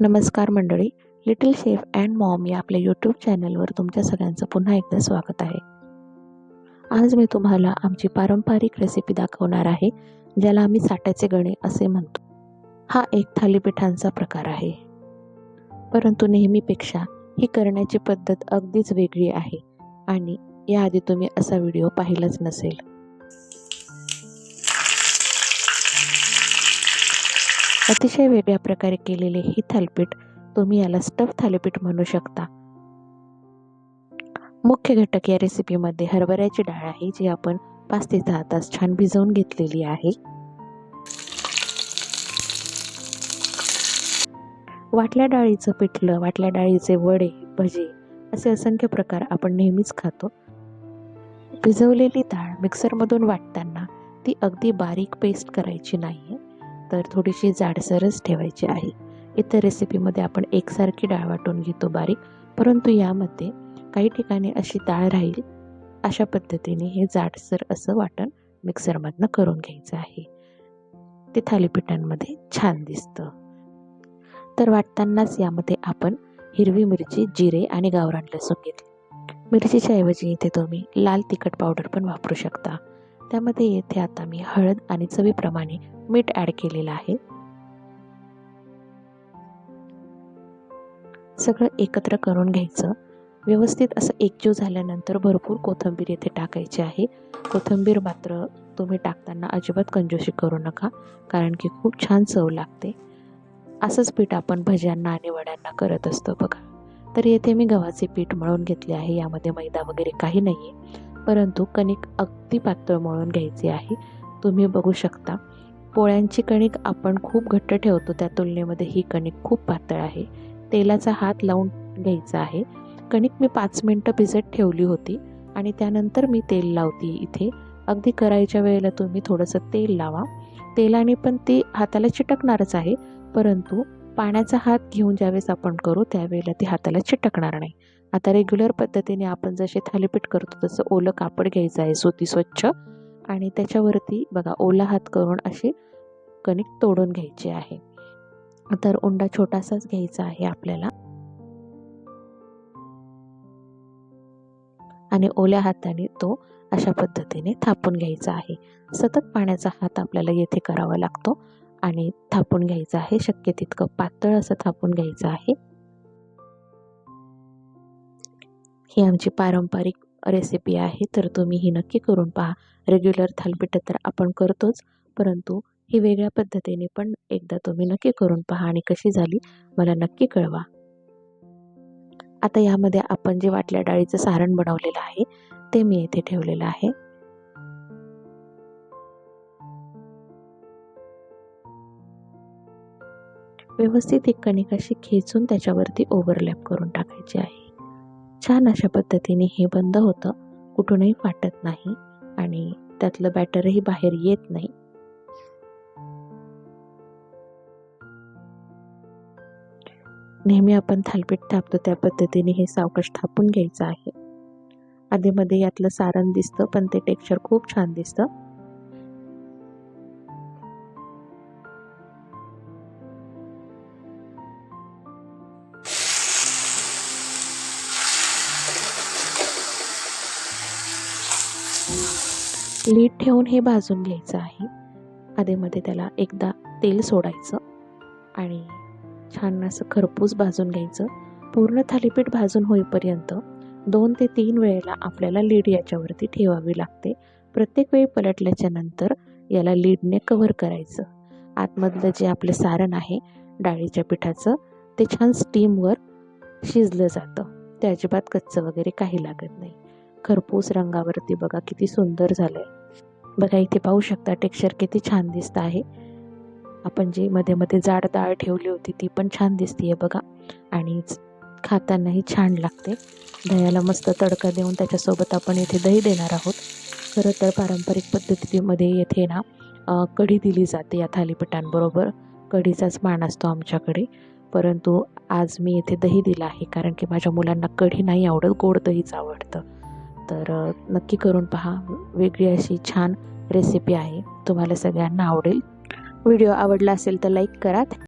नमस्कार मंडळी little chef and Maugham या आपल्या यूट्यूब चॅनलवर तुमच्या सगळ्यांचं पुन्हा एकदा स्वागत आहे. आज मी तुम्हाला आमची पारंपरिक रेसिपी दाखवणार आहे ज्याला आम्ही साठ्याचे गणे असे म्हणतो. हा एक थालीपीठांचा प्रकार आहे. परंतु नेहमीपेक्षा ही करण्याची पद्धत अगदीच वेगळी आहे आणि याआधी तुम्ही असा व्हिडिओ पाहिलाच नसेल. अतिशय वेगळ्या प्रकारे केलेले हे थालीपीठ तुम्ही याला स्टफ थालीपीठ म्हणू शकता. मुख्य घटक या रेसिपीमध्ये हरभऱ्याची डाळ आहे जी आपण पाच ते दहा तास छान भिजवून घेतलेली आहे. वाटल्या डाळीचं पिठलं वाटल्या डाळीचे वडे भजे असे असंख्य प्रकार आपण नेहमीच खातो. भिजवलेली डाळ मिक्सरमधून वाटताना ती अगदी बारीक पेस्ट करायची नाही तर थोडीशी जाडसरच ठेवायची आहे. इतर रेसिपीमध्ये आपण एकसारखी डाळ वाटून घेतो बारीक परंतु यामध्ये काही ठिकाणी अशी डाळ राहील अशा पद्धतीने हे जाडसर असं वाटण मिक्सरमधनं करून घ्यायचं आहे. ते थालीपीठांमध्ये छान दिसतं. तर वाटतानाच यामध्ये आपण हिरवी मिरची जिरे आणि गावरान लसूण घेतले. मिरचीच्या ऐवजी इथे तुम्ही लाल तिखट पावडर पण वापरू शकता. त्यामध्ये येथे आता मी हळद आणि चवीप्रमाणे मीठ ॲड केलेलं आहे. सगळं एकत्र करून घ्यायचं. व्यवस्थित असं एकजीव झाल्यानंतर भरपूर कोथिंबीर येथे टाकायची आहे. कोथिंबीर मात्र तुम्ही टाकताना अजिबात कंजोशी करू नका कारण की खूप छान चव लागते. असंच पीठ आपण भज्यांना आणि वड्यांना करत असतो बघा. तर येथे मी गव्हाचे पीठ मळून घेतले आहे यामध्ये मैदा वगैरे काही नाही आहे परंतु कणिक अगदी पातळ मळून घ्यायची आहे. तुम्ही बघू शकता. पोळ्यांची कणिक आपण खूप घट्ट ठेवतो त्या तुलनेमध्ये ही कणिक खूप पातळ आहे. तेलाचा हात लावून घ्यायचा आहे. कणिक मी पाच मिनटं भिजत ठेवली होती आणि त्यानंतर मी तेल लावते इथे. अगदी करायच्या वेळेला तुम्ही थोडंसं तेल लावा. तेलाने पण ते हाताला चिटकणारच आहे परंतु पाण्याचा हात घेऊन ज्यावेळेस आपण करू त्यावेळेला ते हाताला चिटकणार नाही. आता रेग्युलर पद्धतीने आपण जसे थालीपीठ करतो तसं ओलं कापड घ्यायचं आहे सुती स्वच्छ. आणि त्याच्यावरती बघा ओला हात करून अशी कणिक तोडून घ्यायची आहे. तर उंडा छोटासाच घ्यायचा आहे आपल्याला. आणि ओल्या हाताने तो अशा पद्धतीने थापून घ्यायचा आहे. सतत पाण्याचा हात आपल्याला येथे करावा लागतो आणि थापून घ्यायचा आहे. शक्य तितकं पातळ असं थापून घ्यायचं आहे. ही आमची पारंपरिक रेसिपी आहे तर तुम्ही ही नक्की करून पहा. रेग्युलर थालपीठ तर आपण करतोच परंतु ही वेगळ्या पद्धतीने पण एकदा तुम्ही नक्की करून पहा आणि कशी झाली मला नक्की कळवा. आता यामध्ये आपण जे वाटल्या डाळीचं सारण बनवलेलं आहे ते मी येथे ठेवलेलं आहे. व्यवस्थित एक कणिकाशी खेचून त्याच्यावरती ओव्हरलॅप करून टाकायची आहे. छान अशा पद्धतीने हे बंद होतं. कुठूनही फाटत नाही आणि त्यातलं बॅटरही बाहेर येत नाही. नेहमी आपण थालपीठ थापतो त्या पद्धतीने हे सावकाश थापून घ्यायचं आहे. आधीमध्ये यातलं सारण दिसतं पण ते टेक्स्चर खूप छान दिसतं. लीड ठेवून हे भाजून घ्यायचं आहे. आधीमध्ये त्याला एकदा तेल सोडायचं आणि छान असं खरपूस भाजून घ्यायचं. पूर्ण थालीपीठ भाजून होईपर्यंत दोन ते तीन वेळेला आपल्याला लीड याच्यावरती ठेवावी लागते. प्रत्येक वेळी पलटल्याच्या नंतर याला लीडने कव्हर करायचं. आतमधलं जे आपलं सारण आहे डाळीच्या पिठाचं ते छान स्टीमवर शिजलं जातं. ते अजिबात कच्चं वगैरे काही लागत नाही. खरपूस रंगावरती बघा किती सुंदर झालं आहे बघा इथे पाहू शकता टेक्स्चर किती छान दिसतं आहे. आपण जी मध्ये मध्ये जाड डाळ ठेवली होती ती पण छान दिसते बघा. आणि खातानाही छान लागते. दह्याला मस्त तडका देऊन त्याच्यासोबत आपण इथे दही देणार आहोत. खरं तर पारंपरिक पद्धतीमध्ये येथे ना कढी दिली जाते या थालीपीठांबरोबर. कढीचाच मान असतो आमच्याकडे. परंतु आज मी इथे दही दिलं आहे कारण की माझ्या मुलांना कढी नाही आवडत गोड दहीच आवडतं. तर नक्की करून पहा. वेगळी अशी छान रेसिपी आहे. तुम्हाला सगळ्यांना आवडेल. व्हिडिओ आवडला असेल तर लाईक करा.